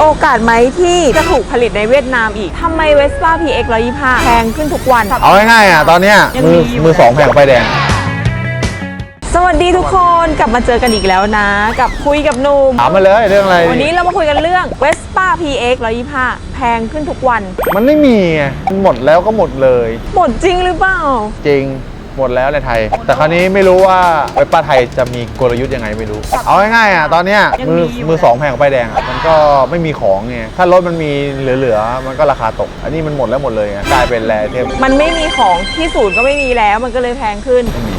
โอกาสไหมที่จะถูกผลิตในเวียดนามอีกทำไมเวสป้า PX 125แพงขึ้นทุกวัน เอาง่ายๆอะตอนเนี้ยยังมือมีอยู่ มือสองแผงไฟแดง สวัสดีทุกคนกลับมาเจอกันอีกแล้วนะ กับคุยกับหนุ่มถามมาเลยเรื่องอะไร วันนี้เรามาคุยกันเรื่อง Vespa PX 125แพงขึ้นทุกวัน มันไม่มีไงมันหมดแล้วก็หมดเลย หมดจริงหรือเปล่า จริง หมดแล้วในไทย แต่คราวนี้ไม่รู้ว่าเว็บป้าไทยจะมีกลยุทธ์ยังไงไม่รู้ เอาง่ายๆอะตอนเนี้ยยังมือมีอยู่มือสองแผงไฟแดงอะมันก็ไม่มีของไงถ้ารถมันมีเหลือๆมันก็ราคาตก อันนี้มันหมดแล้วหมดเลยไงกลายเป็นแรเทมมันไม่มีของที่ศูนย์ก็ไม่มีแล้วมันก็เลยแพงขึ้น ไม่มี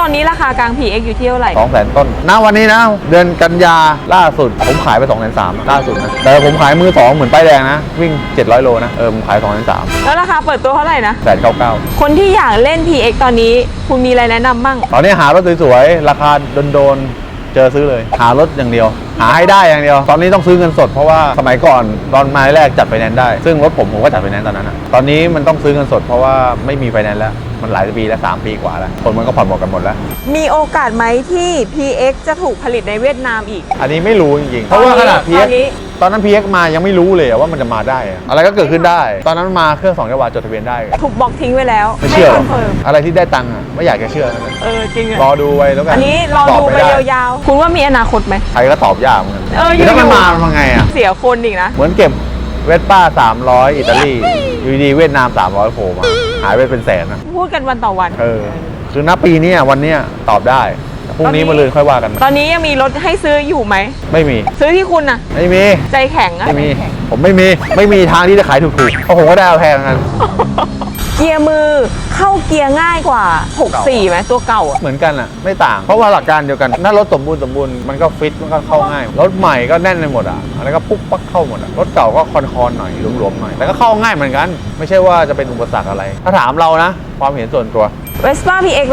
ตอนนี้ราคากลาง PX อยู่ที่เท่าไหร่ สองแสนต้นณวันนี้นะ เดือนกันยาล่าสุด ผมขายไป2องแสนสามล่าสุดนะ แต่ผมขายมือสองเหมือนป้ายแดงนะ วิ่ง 700 โลนะ เออผมขาย2องแสนสามแล้วราคาเปิดตัวเท่าไหร่นะ แสนเก้าเก้าคนที่อยากเล่น PX ตอนนี้คุณมีอะไรแนะนำบ้าง ตอนนี้หารถสวยๆ ราคาโดนๆ เจอซื้อเลย หารถอย่างเดียว หาให้ได้อย่างเดียว ตอนนี้ต้องซื้อเงินสดเพราะว่าสมัยก่อนตอนมาแรกจัดไฟแนนซ์ได้ ซึ่งรถผมผมก็จัดไฟแนนซ์ตอนนั้นนะตอนนี้มันต้องซื้อเงินสดเพราะว่าไม่มีไฟแนนซ์แล้ว มันหลายปีแล้วสามปีกว่าแล้ว คนมันก็ผ่อนหมดกันหมดแล้ว มีโอกาสไหมที่ PX จะถูกผลิตในเวียดนามอีก อันนี้ไม่รู้จริงๆ เพราะว่าขนาดต PX อนนี้ตอนนั้น PX มายังไม่รู้เลยว่ามันจะมาได้ อะอะไรก็เกิดขึ้นได้ ตอนนั้นมาเครื่อง2จังหวะจดทะเบียนได้ถูกบล็อกทิ้งไว้แล้วไม่เชื่อหรคออนเฟิร์มอะไรที่ได้ตังค์อะไม่อยากจะเชื่อเออจริงอะรอดูไว้แล้วกันอันนี้รอตบดูไปม่ด้ยาวๆคุณว่ามีอนาคตไหมใครก็ตอบยากเหมือนกันเอออยู่ แล้วมันๆมามันมาไงอะ เสียคนอีกนะเหมือนเก็บเวสป้า 300 อิตาลีอยู่ดีๆเวียดนาม 300โผล่มาหายไปเป็นแสนนะพูดกันวันต่อวัน เออคือณปีเนี้ยวันเนี้ยตอบได้แต่พรุ่งนี้ตอนนี้ มาลืนค่อยว่ากัน ตอนนี้ยังมีรถให้ซื้ออยู่ไหม ไม่มี ซื้อที่คุณอะไม่มี ใจแข็งอะ ไม่มี ผมไม่มี ไม่มีทางที่จะขายถูกๆเพราะผมก็ได้เอาแพงกัน เกียร์มือเข้าเกียร์ง่ายกว่า 64ไหมตัวเก่าอะเหมือนกันอะ ไม่ต่าง เพราะว่าหลักการเดียวกันถ้ารถสมบูรณ์สมบูรณ์มันก็ฟิตมันก็เข้าง่าย รถใหม่ก็แน่นไปหมดอะอะไรก็ปุ๊บปักเข้าหมดอะรถเก่าก็คอนๆหน่อยหลวมๆหน่อยแต่ก็เข้าง่ายเหมือนกัน ไม่ใช่ว่าจะเป็นอุปสรรคอะไร ถ้าถามเรานะ ความเห็นส่วนตัว Vespa PX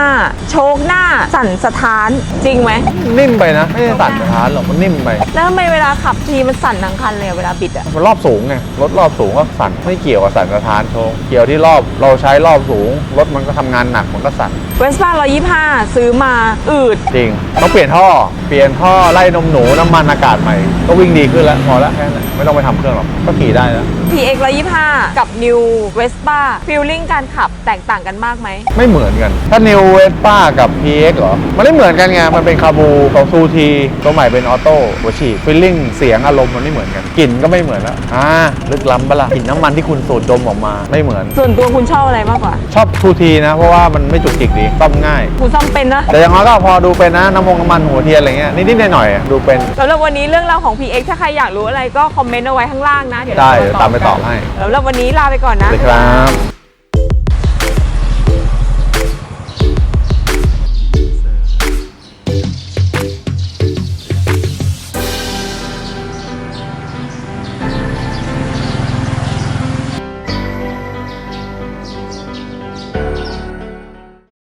125โชคหน้าสั่นสะท้าน จริงไหม นิ่มไปนะ ไม่ได้สั่นสะท้านหรอกมันนิ่มไปแล้วทำไมเวลาขับทีมันสั่นทั้งคันเลยอะเวลาบิดอะมันรอบสูงไงรถรอบสูงก็สั่นไม่เกี่ยวกับสั่นสะท้านโชว์เกี่ยวที่รอบเราใช้รอบสูงรถมันก็ทำงานหนักมันก็สั่น Vespa 125ซื้อมาอืด จริงต้องเปลี่ยนท่อเปลี่ยนท่อไล่นมหนูน้ำมันอากาศใหม่ ก็วิ่งดีขึ้นแล้วพอแล้วแค่นั้นไม่ต้องไปทำเครื่องหรอกก็ขี่ได้แล้ว PX 125 กับ New Vespa Feeling การขับแตกต่างกันมากไหม ไม่เหมือนกัน ถ้า New Vespa กับ PX เหรอ มันไม่เหมือนกันไง มันเป็นคาบูของซูทีตัวใหม่เป็นออโต้หัวฉีดฟีลลิ่งเสียงอารมณ์มันไม่เหมือนกัน กลิ่นก็ไม่เหมือนแล้วอ่าลึกล้ำปะล่ะกลิ่นน้ำมันที่คุณสูดดมออกมาไม่เหมือน ส่วนตัวคุณชอบอะไรมากกว่า ชอบซูทีนะ เพราะว่ามันไม่จุกจิกดีซ่อมง่าย คุณซ่อมเป็นนะ แต่อย่างน้อยก็พอดูเป็นนะน้ำมงน้ำมันหัวเทียนอะไรเงี้ยนิดๆหน่อยๆอะดูเป็นสำหรับวันนี้เรื่องราวของ PX ถ้าใครอยากรู้อะไรก็คอมเมนต์เอาไว้ข้างล่างนะเดี๋ยวได้เราตามไปตอบให้สำหรับวันนี้ลาไปก่อนนะ สวัสดีครับ